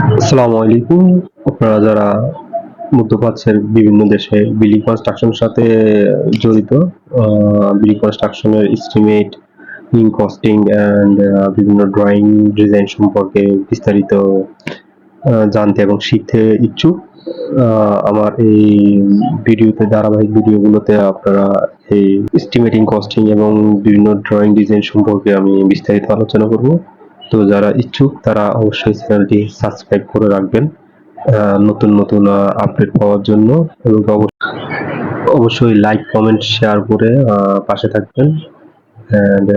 আসসালামু আলাইকুম। আপনারা যারা মধ্যপ্রাচ্যের বিভিন্ন দেশে বিল্ডিং কনস্ট্রাকশনের সাথে জড়িত বিল্ডিং কনস্ট্রাকশনের এস্টিমেট বিল্ডিং কস্টিং অ্যান্ড বিভিন্ন ড্রয়িং ডিজাইন সম্পর্কে বিস্তারিত জানতে এবং শিখতে ইচ্ছুক আমার এই ভিডিওতে, ধারাবাহিক ভিডিওগুলোতে আপনারা এই এস্টিমেটিং কস্টিং এবং বিভিন্ন ড্রয়িং ডিজাইন সম্পর্কে আমি বিস্তারিত আলোচনা করব। তো যারা ইচ্ছুক, তারা অবশ্যই চ্যানেলটি সাবস্ক্রাইব করে রাখবেন নতুন নতুন আপডেট পাওয়ার জন্য এবং অবশ্যই লাইক কমেন্ট শেয়ার করে পাশে থাকবেন অ্যান্ড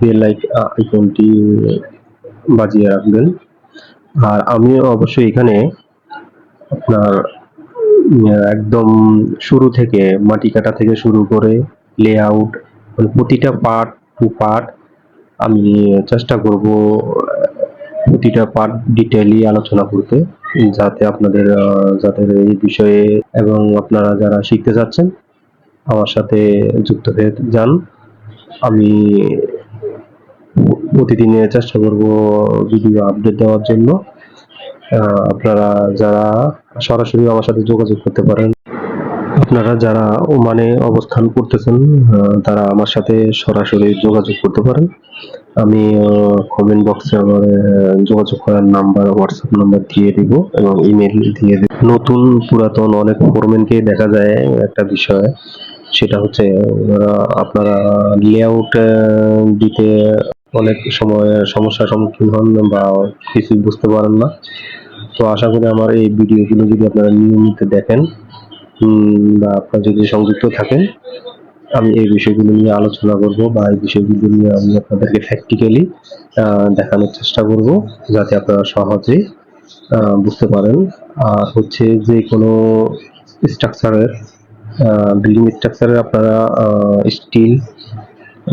বেল লাইক আইকনটি বাজিয়ে রাখবেন। আর আমি অবশ্যই এখানে আপনার একদম শুরু থেকে মাটি কাটা থেকে শুরু করে লেআউট মানে প্রতিটা পার্ট টু পার্ট আমি চেষ্টা করব প্রতিটা পার্ট ডিটেইলি আলোচনা করতে, যাতে আপনাদের যাদের এই বিষয়ে এবং আপনারা যারা শিখতে যাচ্ছেন, আমার সাথে যুক্ত হয়ে যান। আমি প্রতিদিনে চেষ্টা করব ভিডিও আপডেট দেওয়ার জন্য। আপনারা যারা সরাসরি আমার সাথে যোগাযোগ করতে পারেন আপনারা যারা ওমানে অবস্থান করতেছেন তারা আমার সাথে সরাসরি যোগাযোগ করতে পারেন। আমি কমেন্ট বক্সে আমার যোগাযোগ করার নাম্বার হোয়াটসঅ্যাপ নাম্বার দিয়ে দিব এবং ইমেল দিয়ে দিব। নতুন পুরাতন অনেক ফোরম্যানকে দেখা যায় একটা বিষয়, সেটা হচ্ছে, ওনারা আপনারা লেআউট দিতে অনেক সময়, সমস্যার সম্মুখীন হন বা কিছু বুঝতে পারেন না। তো আশা করি আমার এই ভিডিওগুলো যদি আপনারা নিয়মিত দেখেন বা আপনারা যদি সংযুক্ত থাকেন, আমি এই বিষয়গুলো নিয়ে আলোচনা করব বা এই বিষয়গুলো নিয়ে আমি আপনাদেরকে প্র্যাকটিক্যালি দেখানোর চেষ্টা করব যাতে আপনারা সহজে বুঝতে পারেন। আর হচ্ছে যে কোনো স্ট্রাকচারের বিল্ডিং স্ট্রাকচারের আপনারা steel,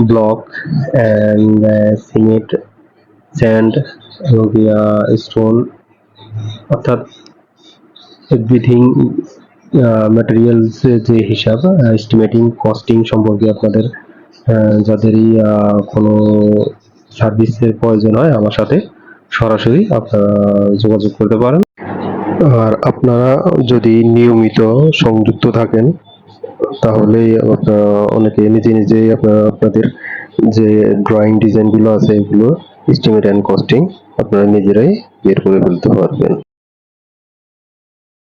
block and cement, sand, এবং স্টোন, অর্থাৎ এভরিথিং ম্যাটেরিয়ালস যে হিসাব এস্টিমেটিং কস্টিং সম্পর্কে আপনাদের যাদেরই কোনো সার্ভিসের প্রয়োজন হয় আমার সাথে, সরাসরি আপনারা যোগাযোগ করতে পারেন। আর আপনারা যদি নিয়মিত সংযুক্ত থাকেন, তাহলে অনেকে নিজে নিজেই আপনারা আপনাদের যে ড্রয়িং ডিজাইনগুলো আছে, এগুলো এস্টিমেট অ্যান্ড কস্টিং আপনারা নিজেরাই বের করে ফেলতে পারবেন।